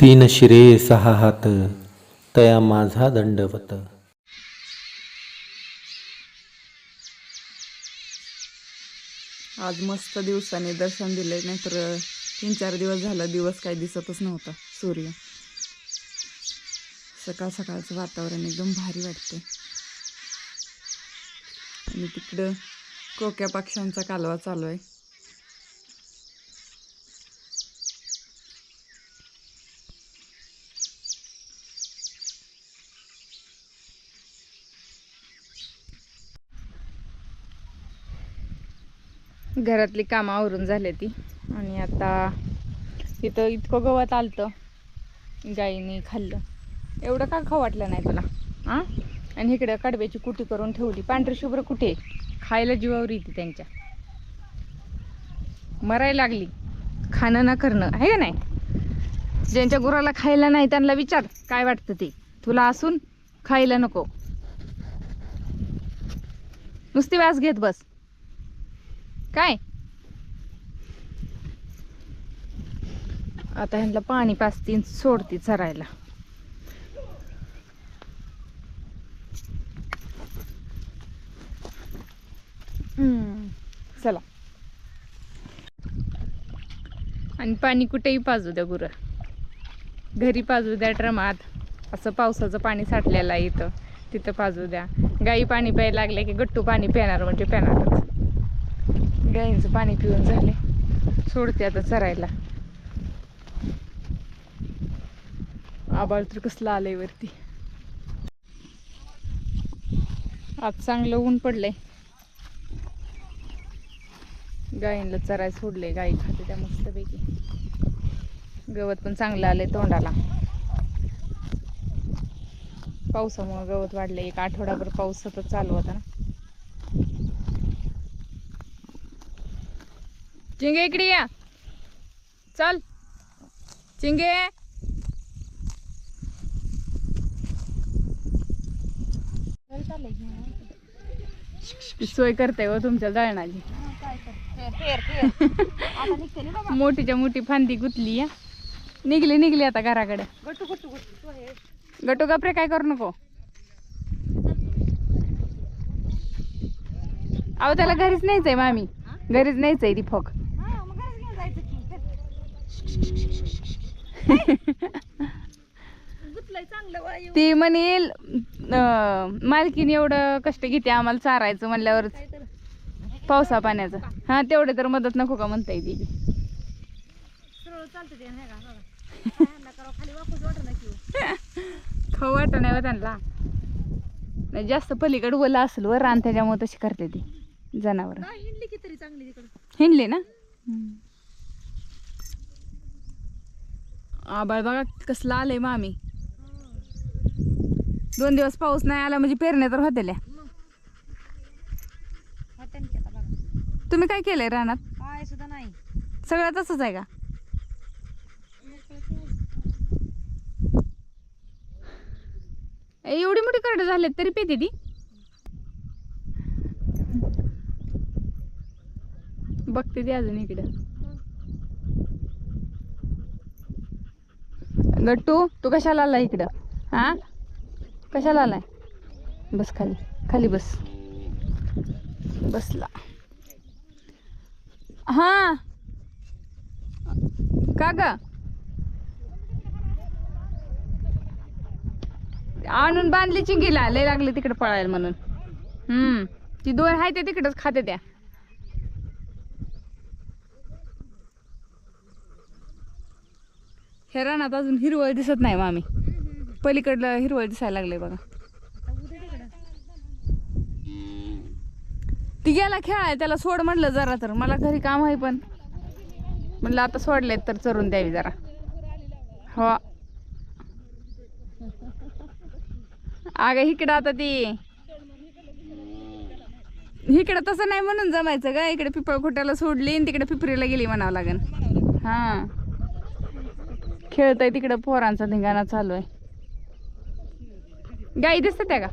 तीन शिरे सहा हात तया माझा दंडवत. आज मस्त दिवसाने दर्शन दिले नाहीतर तीन चार दिवस झालं दिवस काही दिसतच नव्हता सूर्य. सकाळ सकाळचं वातावरण एकदम भारी वाटते आणि तिकडं कोक्या पक्ष्यांचा कालवा चालू आहे. घरातली कामं आवरून झाली ती. आणि आता इथं इतकं गवत आलतं गाईने खाल्लं. एवढं का खाऊ वाटलं नाही तुला? हां आणि इकडं कडब्याची कुटी करून ठेवली. पांढरी शुभ्र कुठे? खायला जीवावर येते त्यांच्या. मरायला लागली. खाणं ना करणं. आहे का नाही? ज्यांच्या गुराला खायला नाही त्यांना विचार. काय वाटतं ते? तुला असून खायला नको. नुसती वास घेत बस. काय? आता ह्यांना पाणी पाचतीन सोडती चरायला. चला. आणि पाणी कुठेही पाजू द्या गुरं. घरी पाजू द्या ड्रमात असं पावसाचं पाणी साठलेलं आहे इथं. तिथं पाजू द्या. गाई पाणी प्यायला लागले की गट्टू पाणी पिणार म्हणजे पिणारच. गाईंचं पाणी पिऊन झाले. सोडते आता चरायला. आबाळ तर कसलं आलंय वरती. आज चांगलं ऊन पडलंय. गायींना चराय सोडले गाई खाते त्या मस्तपैकी. गवत पण चांगलं आलंय तोंडाला. पावसामुळे गवत वाढले एक आठवडाभर पाऊस सतत चालू होता ना. चिंगे इकडे या. चल. चिंगे. सोय करते हो तुमच्या जाळणाची मोठीच्या मोठी फांदी गुतली या. निघली निघली आता घराकडे. गटू गपरे काय करू नको. अहो त्याला घरीच न्यायचंय मामी. घरीच न्यायचंय ती फोक. ती म्हणेल मालकीने एवढं कष्ट घेते आम्हाला चारायचं म्हणल्यावर पावसा पाण्याचं. हा तेवढे तर मदत नको का म्हणता येते खाऊ वाटत नाही त्यांना. नाही जास्त पलीकडे ओला असेल वर रान त्याच्यामुळे तशी करते ती जनावर. हिंडले ना? आबाळ बघा कसलं आलंय मामी. दोन दिवस पाऊस नाही आला म्हणजे पेरण्या तर होत्या तुम्ही काय केलंय रानात? काय सुद्धा नाही. सगळं तसंच आहे का? एवढी मोठी करड झाले तरी पेते ती. बघते ती अजून इकडे. गट्टू तू कशाला आला इकडं? हा? कशाला आलाय? बस खाली. खाली बस. बसला. हा. का ग? आणून बांधली चिंगीला. लय लागले तिकडे पळायला म्हणून. हम्म. ती दोन आहे ते तिकडंच खाते त्या. हे रानात अजून हिरवळ दिसत नाही मामी. पलीकडलं हिरवळ दिसायला लागले बघा. ती गेला खेळाय त्याला सोड म्हणलं जरा तर. मला घरी काम आहे पण. म्हणलं आता सोडले तर चरून द्यावी जरा. हो. अगं इकडं आता ती. इकडं तसं नाही म्हणून जमायचं का इकडे पिपळ खोट्याला सोडली आणि तिकडे पिपरीला गेली म्हणावं लागेल. हा. खेळतंय तिकडं पोरांचा धिंगाणा चालू आहे. गाई दिसतात त्या का?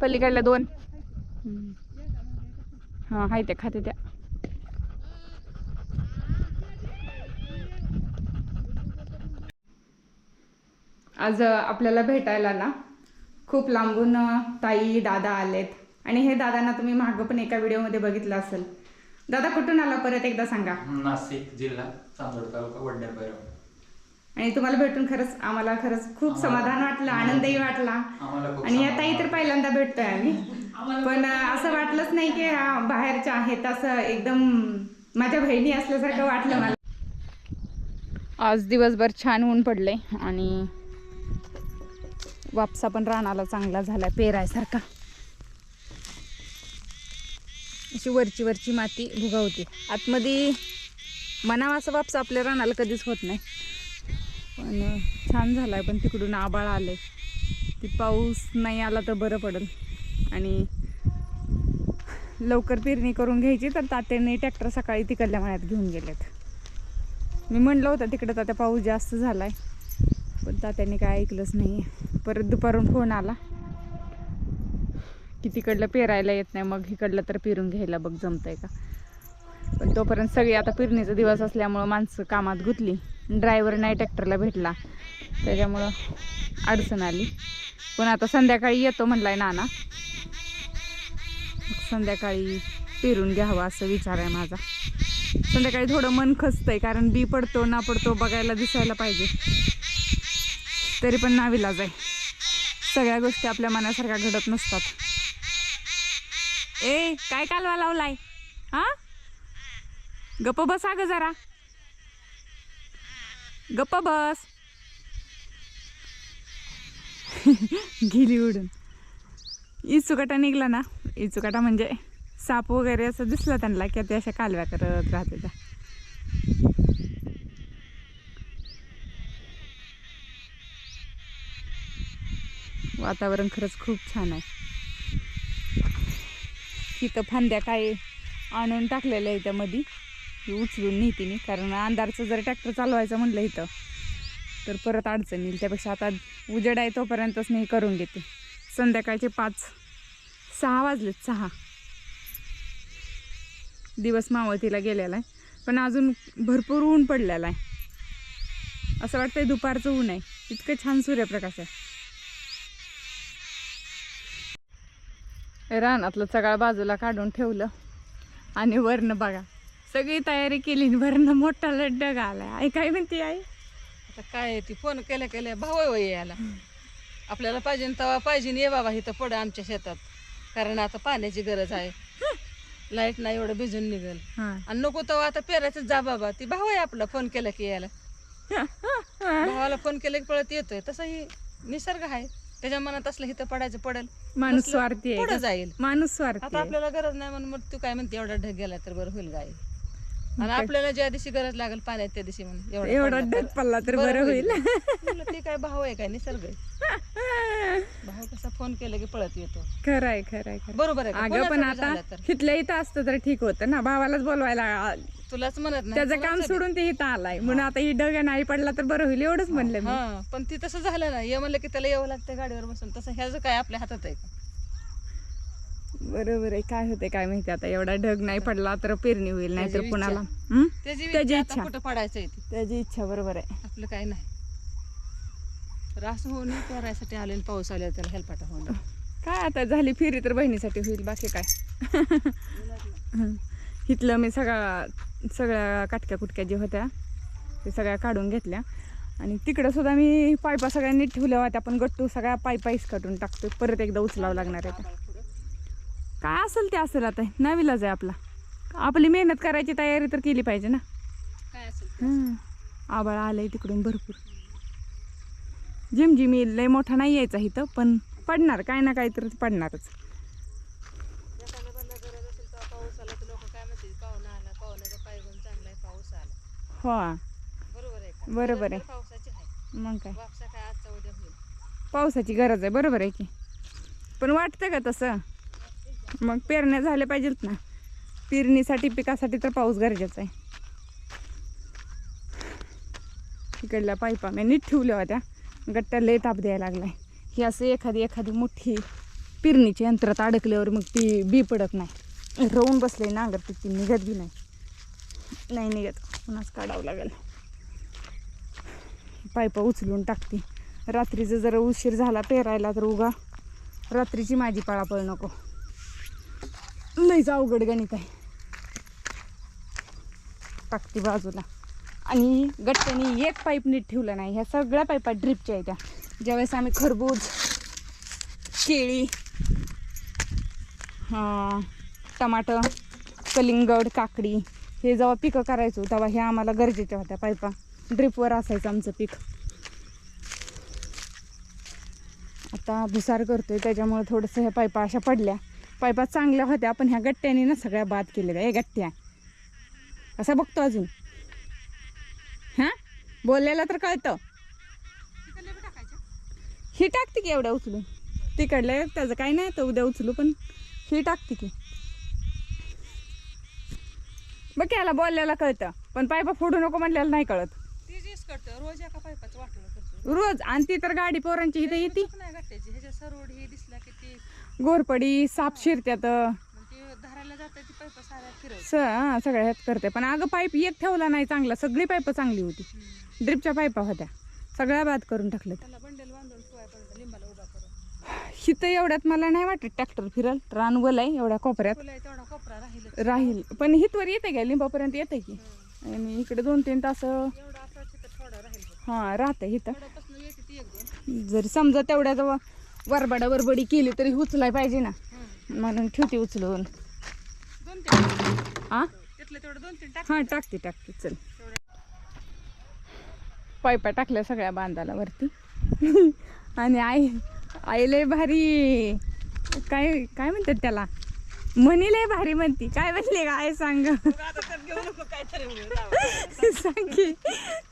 पलीकडल्या दोन. हा हाय त्या खाते त्या. आज आपल्याला भेटायला ना खूप लांबून ताई दादा आलेत. आणि हे दादांना तुम्ही मागं पण एका व्हिडिओमध्ये बघितलं असेल. दादा कुठून आला? परत एकदा सांगा. नाशिक जिल्हा चांदोड तालुका वडनेर आणि तुम्हाला भेटून खरंच आम्हाला खरंच खूप समाधान वाटलं आनंदही वाटला. आणि या ताई तर पहिल्यांदा भेटतोय आम्ही. पण असं वाटलंच नाही की हा बाहेरच्या आहेत असं एकदम माझ्या बहिणी असल्यासारखं वाटलं मला. आज दिवसभर छान ऊन पडले आणि वापसा पण रानाला चांगला झाला पेरायसारखा. अशी वरची वरची माती भुगावते. आतमध्ये मनावा असं वापसा आपल्या रानाला कधीच होत नाही. पण छान झाला आहे पण तिकडून आबाळ आहे ती पाऊस नाही आला तर बरं पडेल. आणि लवकर पेरणी करून घ्यायची तर तात्याने ट्रॅक्टर सकाळी तिकडल्या मळ्यात घेऊन गेलेत. मी म्हणलं होतं तिकडं तात्या पाऊस जास्त झाला आहे पण तात्याने काय ऐकलंच नाही. परत दुपारून फोन आला की तिकडलं पेरायला येत नाही मग इकडलं तर पेरून घ्यायला बघ जमतंय का? पण तोपर्यंत सगळी आता पेरणीचा दिवस असल्यामुळं माणसं कामात गुंतली. ड्रायव्हर नाही ट्रॅक्टरला भेटला. त्याच्यामुळं अडचण आली. पण आता संध्याकाळी येतो म्हणलाय नाना. संध्याकाळी पेरून घ्यावं असं विचार आहे माझा. संध्याकाळी थोडं मन खचतंय कारण बी पडतो ना पडतो बघायला दिसायला पाहिजे. तरी पण नाविलाज आहे सगळ्या गोष्टी आपल्या मनासारख्या घडत नसतात. ए काय कालवा लावलाय? हा? गप्प बस ग जरा. गप्पा बस. गेली उडून. इचुकाटा निघला ना. इचुकाटा म्हणजे साप वगैरे असं दिसलं त्यांना की ते अशा कालव्या करत राहते त्या. वातावरण खरंच खूप छान आहे. तिथं फांद्या काय आणून टाकलेल्या आहे त्यामध्ये उचलून नेते मी कारण अंधारचं जर ट्रॅक्टर चालवायचं म्हणलं इथं तर परत अडचण येईल. त्यापेक्षा आता उजेड आहे तोपर्यंतच मी करून घेते. संध्याकाळचे पाच सहा वाजलेत सहा. दिवस मावळतीला गेलेला आहे पण अजून भरपूर ऊन पडलेला आहे. असं वाटतंय दुपारचं ऊन आहे. इतकं छान सूर्यप्रकाश आहे. रानातलं सगळा बाजूला काढून ठेवलं आणि वरनं बघा. सगळी तयारी केली वरनं मोठा लड्डग आलाय आई काय म्हणते आई? आता काय ती फोन केल्या केल्या भाव वय यायला. आपल्याला पाहिजे न तेव्हा पाहिजे ये बाबा इथं पड आमच्या शेतात. कारण आता पाण्याची गरज आहे. लाइट नाही एवढं भिजून निघेल. आणि नको तेव्हा आता पेरायचं जा बाबा. ती भाव आहे आपला फोन केला की यायला. भावाला फोन केला की पळत येतोय. तसं ही निसर्ग आहे. त्याच्या मनात असलं इथं पडायचं पडेल. माणूस स्वार्थी पुढं? जाईल. माणूस स्वार्थी आता. आपल्याला गरज नाही म्हणून मग तू काय म्हणते एवढा ढग गेला तर बरं होईल गाय आणि आपल्याला ज्या दिवशी गरज लागेल पाण्यात त्या दिवशी म्हणून. एवढा ढग पडला तर बरं होईल. म्हणलं, ते काय भाव आहे काय निसर्ग आहे? भाऊ कसा फोन केला की पळत येतो. खरंय खरंय खरं बरोबर आहे का? अगं पण कोणाचं बी आता झालं तर. तिथल्या इथं असतं तर ठीक होतं ना भावालाच बोलवायला आ- तुलाच म्हणत नाही त्याचं काम कोणाचं बी. सोडून ते इथं आलाय. म्हणून आता ही ढग नाही पडला तर बरं होईल एवढंच म्हणलं मी. हा पण ती तसं झालं ना ये म्हणलं की त्याला यावं लागतं गाडीवर बसून. तसं ह्याचं काय आपल्या हातात आहे का? बरोबर आहे काय होते काय माहिती आता एवढा ढग नाही पडला तर पेरणी होईल नाही तर त्याची कुणाला. हं? त्याची त्याची इच्छा. कुठं पडायचं आहे ती त्याची इच्छा बरोबर आहे आपलं काय नाही रास होऊन पेरायसाठी आले आणि पाऊस आले त्याला हेलपाटा होऊन काय आता झाली फिरी तर बहिणीसाठी होईल बाकी काय हं. इथलं मी सगळा सगळ्या काटक्या कुटक्या ज्या होत्या ते सगळ्या काढून घेतल्या आणि तिकडं सुद्धा मी पायपा सगळ्या नीट ठेवल्या होत्या पण गट्टू सगळ्या पायपाईस काढून टाकतो परत एकदा उचलावं लागणार आहे त्या. काय असेल ते असेल आता? नवीलाच आहे आपला. आपली मेहनत करायची तयारी तर केली पाहिजे ना. काय असेल. हं. आबाळ आलंय तिकडून भरपूर. झिमझिम येईल लय मोठा नाही यायचा इथं पण पडणार काय ना काय तर पडणारच. हो. बरोबर आहे. मग काय? पावसाची गरज आहे बरोबर आहे की. पण वाटतं का तसं? मग पेरण्या झाल्या पाहिजेत ना. पेरणीसाठी पिकासाठी तर पाऊस गरजेचा आहे. इकडल्या पाईपा मी नीट ठेवल्या होत्या. गट्ट्या लय ताप द्यायला लागलाय. ही असं एखादी एखादी मोठी पेरणीची यंत्रात अडकल्यावर मग ती बी पडत नाही. रवून बसले नांगर ती ती निघत बी नाही. नाही निघत. पुन्हाच काढावं लागेल. पाईपा उचलून टाकते. रात्रीचं जर उशीर झाला पेरायला तर उगा. रात्रीची माझी पळापळ नको. लईच अवघड गणित आहे. टाकते बाजूला. आणि गट्ट्याने एक पाईप नीट ठेवला नाही ह्या सगळ्या पाईपा ड्रिपच्या आहेत त्या. ज्यावेळेस आम्ही खरबूज केळी टमाटर कलिंगड काकडी हे जेव्हा पिकं करायचो तेव्हा ह्या आम्हाला गरजेच्या होत्या पाईपा. ड्रिपवर असायचं आमचं पीक. आता भुसार करतोय त्याच्यामुळे थोडंसं ह्या पाईपा अशा पडल्या. पायपा चांगल्या होत्या पण ह्या गट्ट्याने ना सगळ्या बाद केलेल्या हे गट्ट्या. असा बघतो अजून. हां? बोललेलं तर कळतं. ही टाकते की एवढ्या उचलून? तिकडलं त्याचं काही नाही तर उद्या उचलू पण ही टाकते की. बघ की याला बोललेलं कळतं पण पायपा फोडू नको म्हणलेलं नाही कळत. ती रोज एका पायपाचं वाटलं रोज आणि ती तर गाडी पोरांची इथे येते. ही गोरपडी साप शिरत्यात. मग ती धरायला जाते ती पाईप साऱ्या फिरवत स हां सगळ्या ह्यात करते. पण अगं पाईप एक ठेवला नाही चांगला सगळी पाईप चांगली होती. ड्रिपच्या पाईपा होत्या. सगळ्या बाद करून टाकलं त्याला बंडल बांधून ठेवाय पडतं लिंबाला उभा करून. हिथं एवढ्यात मला नाही वाटत ट्रॅक्टर फिरल. रान आहे एवढ्या कोपऱ्यात. फुलं तेवढा कोपरा राहील. राहील. पण हितवर येते का लिंबापर्यंत येते की. आणि इकडे दोन तीन तास एवढा असं तिथं थोडा राहील. बघ. हां राहते हिथं. थोड्यापासून येते ती एक दोन. जर समजा तेवढ्यात वरबडा वरबडी केली तरी उचलाय पाहिजे ना. म्हणून ठेवते उचलून. दोन तीन हा हा टाकते टाकते. चल. पायपा टाकल्या सगळ्या बांधाला वरती. आणि आई आई लय भारी. काय काय म्हणतात त्याला? म्हणी लय भारी म्हणती. काय म्हणले का आई सांग. सांग की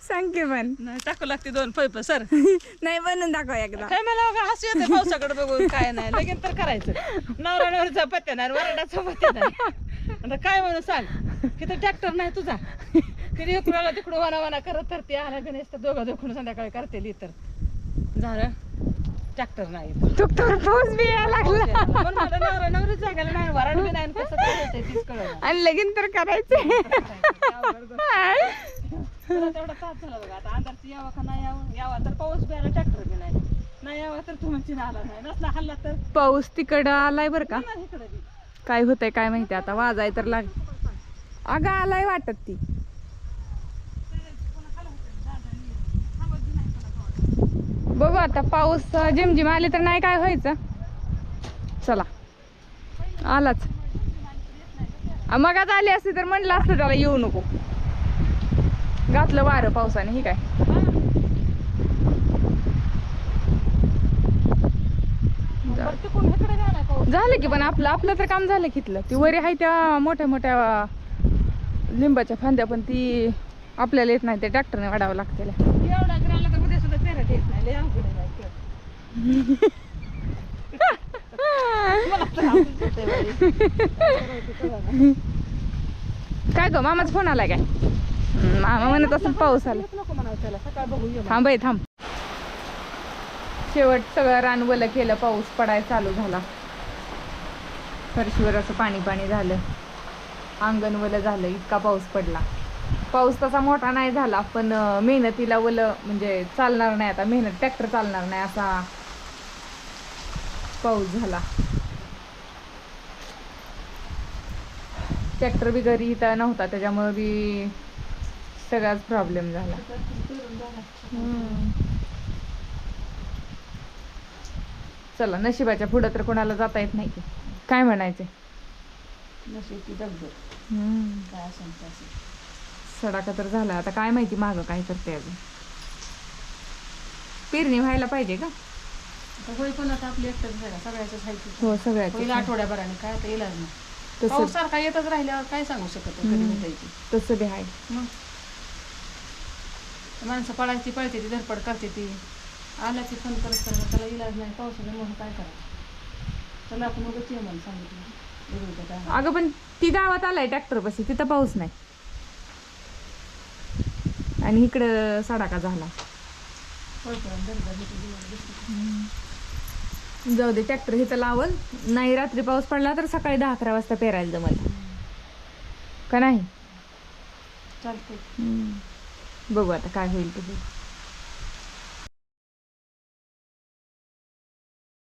सांग की पण. नाही टाकू लागते दोन पैप सर. नाही बनवून दाखव एकदा. काय मला हसू येते पावसाकडे बघून काय नाही. लगेच तर करायचं. नवरा नवरीचा पत्त्या नाही वरडाचा पत्त्या नाही आता काय म्हणून सांग? तिथं ट्रॅक्टर नाही तुझा. तिने इकडं तिकडं वना वना करत तर ते आला गणेश तर दोघं दोघं संध्याकाळी करते तर झालं? ट्रॅक्टर नाही इथं. तू तर पाऊस बी यायला लागला. पण मला नवरा नवरी जागायला नाही वराड बी नाही आणि कसं करायचंय तीच कळलं आणि लगीन तर करायचंय. तुला तेवढा तास झाला बघा. आता अंधारची यावा का नाही यावं? यावा. तर पाऊस बी आला ट्रॅक्टर बी नाही. नाही यावा तर तू म्हणशील आला नाही. नसला हल्ला तर? पाऊस तिकडं आलाय बरं का? इकडं बी. काय होतंय काय माहिती. आता वाजाय तर लाग अगं आलाय वाटत ती. आता पाऊस अं, झिमझिम आले तर नाही काय व्हायचं. चला. आलाच. आ, मगाच आली असती तर म्हणलं असतं त्याला येऊ नको. घातलं वारं पावसाने ही काय? झालं की पण आपलं आपलं तर काम झालं कितलं ती वरी आहे त्या मोठ्या मोठ्या लिंबाच्या फांद्या पण ती आपल्याला येत नाही त्या ट्रॅक्टरने वाढावं लागते काय ग मामाचा फोन आला काय? मामा म्हणत असं पाऊस आला. येत सकाळ बघू थांब आहे थांब. शेवट सगळं रानवलं केलं पाऊस पडायला चालू झाला. फरशीवर असं पाणी पाणी झालं. अंगणवलं झालं इतका पाऊस पडला. पाऊस तसा मोठा नाही झाला पण मेहनतीला वलं म्हणजे चालणार नाही आता मेहनत ट्रॅक्टर चालणार नाही असा पाऊस झाला ट्रॅक्टर बी घरी इथं नव्हता त्याच्यामुळे बी सगळाच प्रॉब्लेम झाला. चला नशिबाच्या पुढं तर कोणाला जाता येत नाही की काय म्हणायचे नशिबची दगदग. काय असेल. सडाका तर झाला. आता काय माहिती मागं काय करते अजून. पेरणी व्हायला पाहिजे का? होई पण आता आपली एकटंच झाला सगळ्याच हो सगळ्याच होईल आठवड्याभराने काय आता इलाज नाही. तसं सारखा येतच राहिल्यावर काय सांगू शकत तसं बी आहे मग? माणसं पळायची पळते ती धडपड करते ती. आला ती फोन करत करत त्याला इलाज नाही पावसाने म्हणून काय करायचं त्याला आपण उगाच ये म्हणून सांगितलं. अगं पण ती गावात आलाय ट्रॅक्टर बसी तिथं पाऊस नाही. आणि इकडं सडाका झाला. जाऊ दे ट्रॅक्टर इथं लावल. नाही रात्री पाऊस पडला तर सकाळी दहा अकरा वाजता पेरायला जमल का नाही? बघू आता काय होईल ते.